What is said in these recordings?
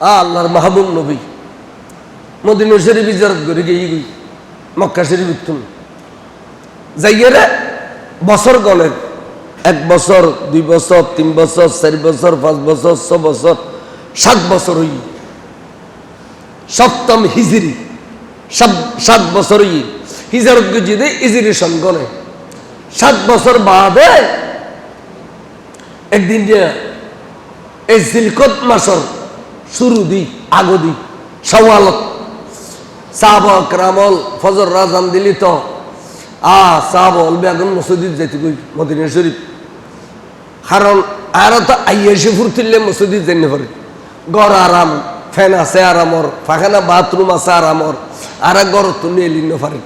আল্লাহর মাহবুব নবী। মদিনা শরীফ ইজারত করে গিয়ে গই মক্কা শরীফ উত্তম। যাইয়ে বছর গলেন। এক বছর, দুই বছর, তিন বছর, চারি বছর, পাঁচ বছর, ছ বছর, সাত বছর হই সপ্তম হিজরি। সাত- সাত বছর হই হিজারত গজিদে ইজিরি সঙ্গনে সাত বছর বাদে একদিন যে এই জিলকত মাসর শুরু দি আগো দি সওয়ালত। সাহাবক রামল ফজর রাজান দিলি তো। আ সাহাবল বেগুন মসজিদ যাইতে কই মদিনা শরীফ। কারণ আর তো আইয়াসি ফুরতিলে মসজিদ যাইতে পারে। গড় আরাম ফ্যান আছে আরামর, ফাখানা বাথরুম আছে আরামর, আর গড় তো নিয়ে লিন পারে।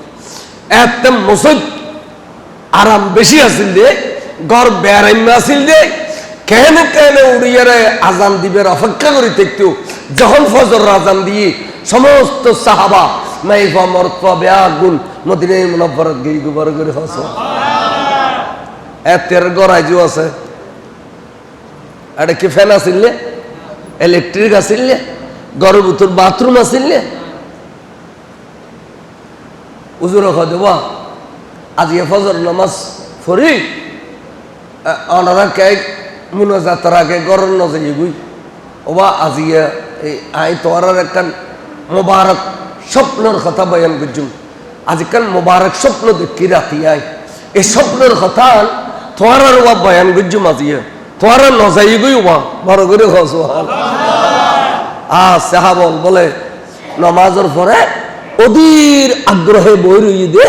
এত মসজিদ আরাম বেশি আছিল দে, গড় বেড়াইম আছিল দে কেন কেন উড়িয়ারে আজান দিবের অপেক্ষা করি দেখতো যখন ফজর আজান দিয়ে সমস্ত সাহাবা মাইফা মরফা বেআগুন মদিনে মুনাফারত গিয়ে গুবার করে হস। এতের গড়াইজু আছে। এটা কি ফ্যান ইলেকট্রিক ভিতর বাথরুম আছিল উজুর দেবা আজি ফজর নামাজ ফরি। অনারা কে মুনাজাতার আগে গরম নজাই গুই। ওবা আজি এই আই তোয়ার একটা মোবারক স্বপ্নের কথা বয়ান করছুম। আজিকাল মোবারক স্বপ্ন দেখি রাতি আই এই স্বপ্নের কথা তোয়ার ওবা বয়ান করছুম আজি তোয়ার নজাই গুই ওবা, বড় করে হসওয়াল আ সাহাবল বলে নমাজের পরে অধীর আগ্রহে বই রই দে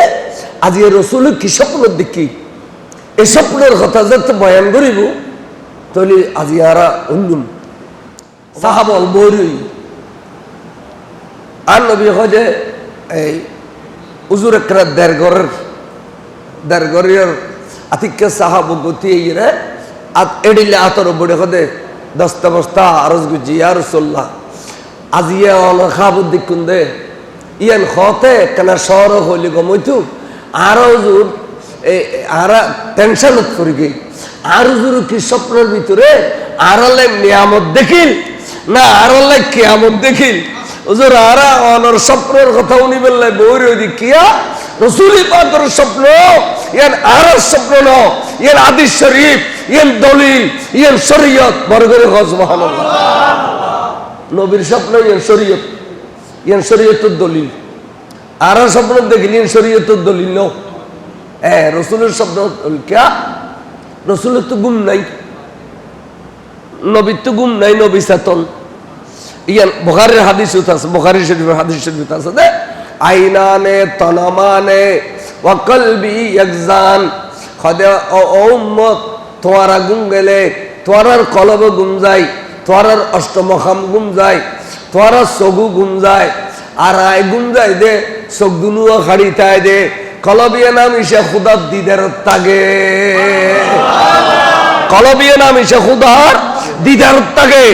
আজি রসুল কি স্বপ্ন দেখি? এই স্বপ্নের কথা যত বয়ান করিব তাহলে আজি আরা উল্লুম সাহাবল বই রই আর নবী হজে এই উজুর একটা দেড় ঘরের দেড় ঘরের আতিক্য সাহাব গতি ইয়ে আত এডিলে আতর বড়ে হদে দস্তা বস্তা আরজ গুজি আর রসুল্লাহ আজিয়ে অনখাবুদ দিকুন দে। ইয়ান খতে কেনা শহর হইলি গমইতু। আর হুজুর আর টেনশন করি গই আর কি স্বপ্নের ভিতরে? আরলে নিয়ামত দেখিল? না আরলে কিয়ামত দেখিল? হুজুর, আরা অনর কথা উনি বললে বই রই কিয়া? রসুলি স্বপ্ন, ইয়ান আর স্বপ্ন ন, ইয়ান আদিস শরীফ, ইয়ান দলিল, ইয়ান শরীয়ত, বড় করে গজ মহানল্লাহ নবীর স্বপ্ন ইয়ান শরীয়ত, ইয়ান শরীয়তের দলিল। আর স্বপ্ন দেখিলি ইয়ান শরীয়তের দলিল ন। এ, রসুলের স্বপ্ন ক্যা? রসুলের তো গুম নাই, নবীর তো গুম নাই, নবী চেতন ইয়ান বখারের হাদিস আছে, বখারি শরীফের হাদিস শরীফ আছে দে আইনানে, তনমানে ওয়াকলবি একজান খদে ও উম্মত তোয়ারা গুম গেলে তোয়ারার কলব গুম যায় তোয়ারার অষ্টমখাম গুম যায় তোয়ারার সগু গুম যায়, আর আয় গুম যায় দে সগুনুও খাড়ি তাই দে কলবিয়া নাম ইসে খুদার দিদের তাগে। কলবিয়া নাম ইসে খুদার দিদার তাগে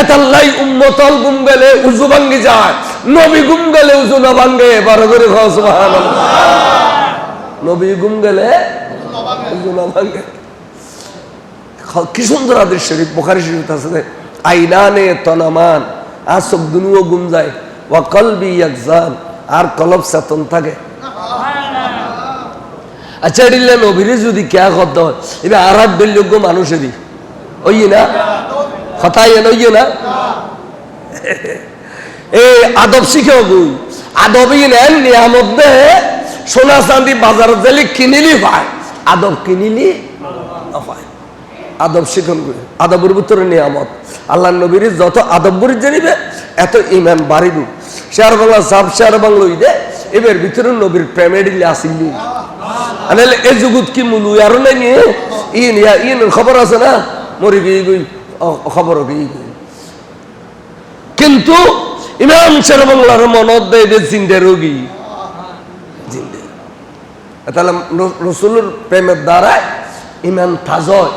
এতাল্লাই উম্মতল গুম গেলে উজু ভাঙ্গি যায়, নবী গুম গেলে উজু না ভাঙ্গে বারো করে নবী গুম গেলে উজু না ভাঙ্গে। কি সুন্দর আদেশ শরীফ, বোখারি শরীফ আছে আইনানে তনামান, আর সব গুম যায়, ওয়া কলবি একজান আর কলব চেতন থাকে। আচ্ছা এডিলে নবীরে যদি কেয়া করতে হয় এবার আর হাত বেলযোগ্য মানুষেরই ওই না? হতাই ওই না? এ, আদব শিখে গুই আদবই নেন, নিয়ামত দে। সোনা চান্দি বাজার দিলে কিনিলি পায় আদব কিনিলি পায় আদব শিখন করে আদবের ভিতরে নিয়ামত। আল্লাহ নবীর যত আদব জানিবে, এত ইমান বাড়িব। শেয়ার বাংলা, সাব শেয়ার বাংলা দে এবার ভিতরে নবীর প্রেমে দিলে আসিলি। আনালে এ জগৎ কি মুলু আর নাই নিয়ে ইন, ইয়া, ইন খবর আছে না? মরি গিয়ে গই খবর গই কিন্তু ইমাম শের বাংলার মনত দেয় জিন্দে রোগী জিন্দে। তাহলে রসুলের প্রেমের দ্বারায় ইমান তাজয়।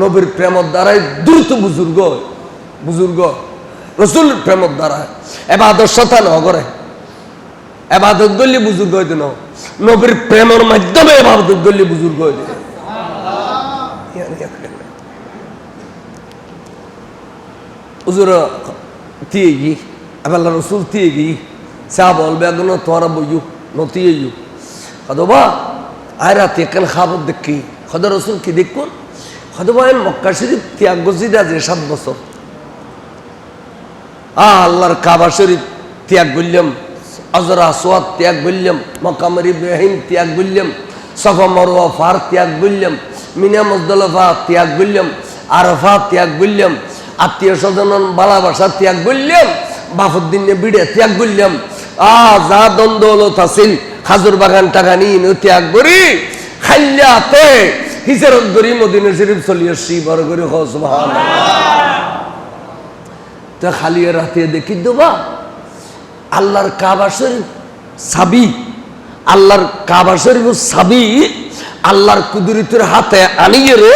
নবীর প্রেমের দ্বারাই দ্রুত বুজুর্গ। বুজুর্গ রসুল প্রেমের দ্বারা এবাদত শতা ন এবাদত গলি বুজুর্গ হইতে ন নবীর প্রেমের মাধ্যমে এবাদত গলি বুজুর্গ হইতে হুজুর তিয়ে গি আল্লাহ রসুল তিয়ে গি চা বলবে এগুলো তোরা বইয়ু নতিয়ে ইউ হদবা আয় রাতে খাবার দেখি? হদ রসুল কি দেখুন? হদবা এন মক্কা শরীফ ত্যাগ গজিদা যে সাত বছর? আ আল্লাহর কাবা শরীফ ত্যাগ বললাম আজরা সোয়াদ ত্যাগ বললাম মকামর ইব্রাহিম ত্যাগ বললাম সফা মরুয়া ফার ত্যাগ বললাম মিনা মজদলফা ত্যাগ বললাম আরফা ত্যাগ বললাম আত্মীয় স্বজন ভালোবাসা ত্যাগ বললাম বাফুদ্দিনে বিড়ে ত্যাগ বললাম আ, যা দ্বন্দ্বলত আছিল খাজুর বাগান টাকা নিয়ে ত্যাগ করি খাইলাতে হিসারত করি, মদিনা শরীফ চলি আসছি, বড় করে হস তা খালি রাতে দেখি দেবা আল্লাহর কাবা শরীফ সাবি, আল্লাহর কাবা শরীফ সাবি, আল্লাহর কুদরিতের হাতে আনিয়ে রে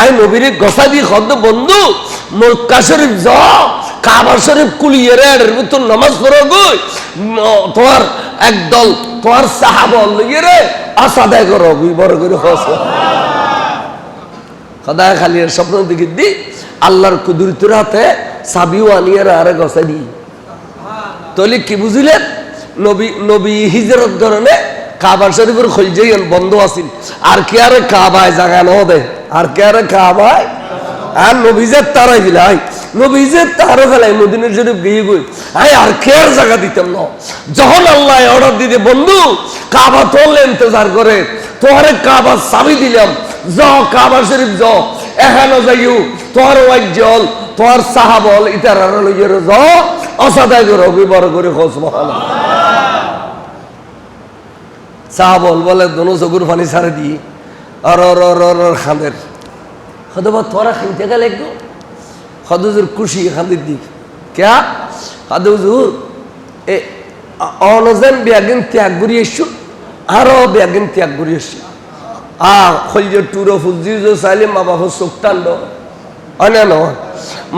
আই নবীরে গসা দিয়ে খদ্দ বন্ধু, মক্কা শরীফ য, কাবা শরীফ কুলিয়ে রে এর ভিতর নামাজ পড়ো গই তোমার একদল, তোমার সাহাবল লইয়ে রে আসাদায় করো গুই, বড় করে হস সদায় খালি স্বপ্ন দেখি দি, আল্লাহর কুদরিতের হাতে সাবিও আনিয়ে রে, আরে গসা দিই তলি কি বুঝিলেন? নবী নবী হিজরত করনে কাবা শরীফের খলজেই বন্ধ আছিল। আর কে আরে কাবায় জায়গা ন দে? আর কে আরে কাবায়? আর নবীজের তারাই দিলাই নবীজের তারও ফেলাই মদিনের শরীফ গিয়ে গই। আই, আর কে আর জায়গা দিতাম না? যখন আল্লাহ অর্ডার দিতে, বন্ধু, কাবা তোলে ইন্তজার করে। তোহারে কাবা চাবি দিলাম। য, কাবা শরীফ য, এখানে যাইও। তোহার ওয়াজ্জল তোহার সাহাবল, ইতার লইয়ের য। অসাদায় করে বড় করে খোঁজ মহান। সাহাবল বলে দোনো চকুর পানি ছাড়ে দি। আর খাঁদের হয়তো তোরা খাইতে গেলে একটু হদুজুর খুশি খান্দির দিক ক্যা? হদুজুর এ, অনজেন ব্যাগিন ত্যাগ করি এসছো আরও ব্যাগিন ত্যাগ করি এসছো আ খলজ টুরো ফুজি যে চাইলে, মা বাবা চোখটান্ড অনেন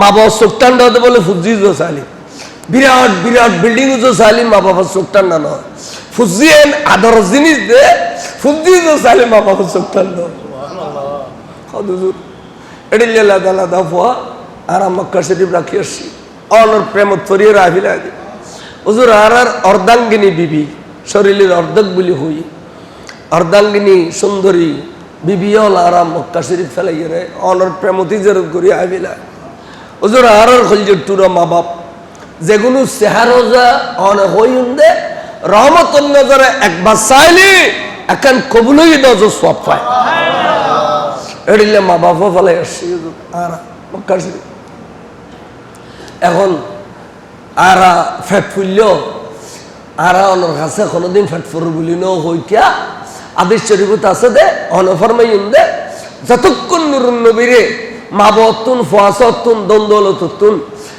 মা বাবা চোখটান্ড বলে ফুজি যে বিরাট বিরাট বিল্ডিং চাইলে মা বাবা চোখটান্ড নয় ফুজিয়েন আদর জিনিস দে, ফুজি যে চাইলে মা বাবা চোখটান্ড হদুজুর এডিলে লাদা লাদা ফুয়া আর মক্কা শরীফ রাখি আসছি অনর প্রেম তরিয়ে রাখি হুজুর আর আর অর্ধাঙ্গিনী বিবি শরীরের অর্ধক বলি হই। অর্ধাঙ্গিনী সুন্দরী বিবি হল আর মক্কা শরীফ ফেলাই রে অনর প্রেমতি জরুর করি আবিলা হুজুর আর আর টুর মা বাপ যেগুলো চেহারো যা অন হই দে রহমতন নজরে একবার চাইলি এখন কবুলই দজ সব পায়। এড়িলে মা বাবা আর এখন আরা ফেট ফুলল আরা অনর কাছে কোনোদিন ফেট ফুর বলি ন আদেশ শরীফত আছে দে অনফরমাইন দে যতক্ষণ নুরুন নবীরে মা বতুন ফুয়াসতুন দ্বন্দ্বলতুন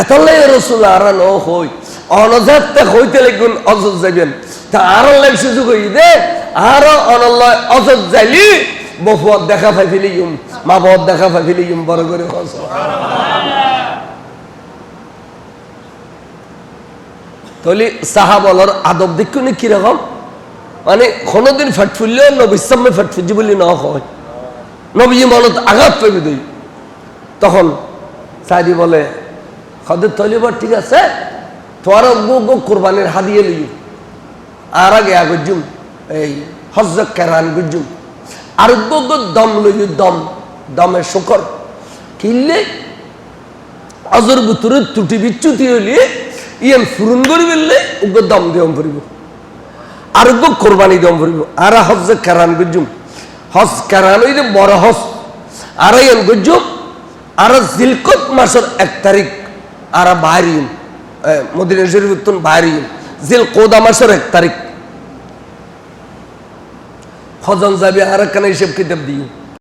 এতলাই রসুল আরা ন হই, অনজাতে হইতে লাগুন অজত যাবেন তা আরও লাগ হই দে, আরও যাইলি দেখা পাই ফেলি মা বাবার দেখা পাই ফেলি ইউম, বড় করে তাহলে সাহাবলর আদব দেখুন কীরকম মানে কোনোদিন ফেট ফুললেও নবীর সামনে ফেট ফুজি বলি ন হয়। নবী মনত আঘাত পেবি দুই। তখন সাইদি বলে হদের তলিবার ঠিক আছে? তোমার গো গো কোরবানির হাদিয়ে লই আর আগে আগজুম এই হজ কেরান গুজুম আর গো গো দম লই দম, দমে শুকর। কিনলে অজর বুতুরের ত্রুটি বিচ্যুতি হইলে, ইয়ান ফুরুন করি ফেললে ওকে দম দিয়ম ফুরিব আর ওকে কোরবানি দম ফুরিব আর হজ কেরান গুজুম হজ কেরান হইলে বড় হজ আর ইয়ান গুজুম আর জিলকত মাসের এক তারিখ আর বাহারিম মদিনা শরীফ উত্তন বাহারিম। জিল কোদা মাসের এক তারিখ। হজন যাবে আর একখানে হিসেব কিতাব দিই।